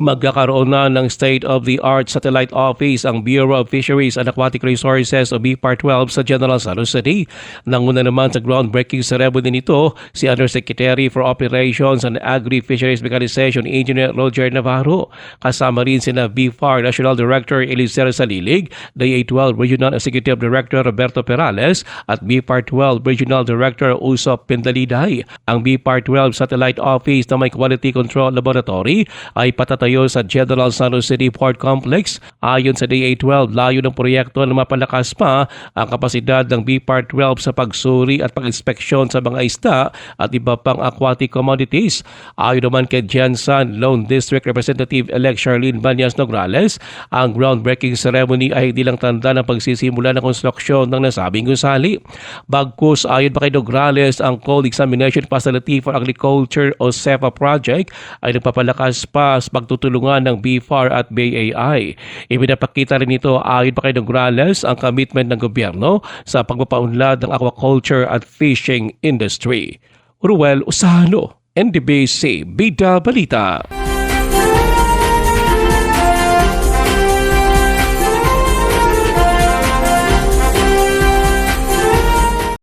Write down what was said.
Magkakaroon na ng state-of-the-art satellite office ang Bureau of Fisheries and Aquatic Resources o BPAR 12 sa General San Jose City. Nanguna naman sa groundbreaking ceremony nito si Undersecretary for Operations and Agri-Fisheries Mechanization Engineer Roger Navarro. Kasama rin sina BFAR National Director Elizer Salilig, DA12 Regional Executive Director Roberto Perales at BPAR 12 Regional Director Usop Pindaliday. Ang BPAR 12 Satellite Office na may Quality Control Laboratory ay patatayo sa General San Jose City Port Complex. Ayon sa DA12, layo ng proyekto na mapalakas pa ang kapasidad ng BPAR 12 sa pagsuri at pag-inspeksyon sa mga isda at iba pang aquatic commodities. Ayon naman kay Jansan Lone District Representative Elect Charlene Banyas Nograles, ang groundbreaking ceremony ay hindi lang tanda ng pagsisimula ng konstruksyon ng nasabing gusali. Bagkus ayon pa kay Nograles, ang Cold Examination Facility for Agriculture o CEPA project ay nagpapalakas pa sa pagtutulungan ng BFAR at BAI. Ipinapakita rin ito ayon pa kay Nograles ang commitment ng gobyerno sa pagpapaunlad ng aquaculture at fishing industry. Ruel Usano, NDBC, Bida Balita.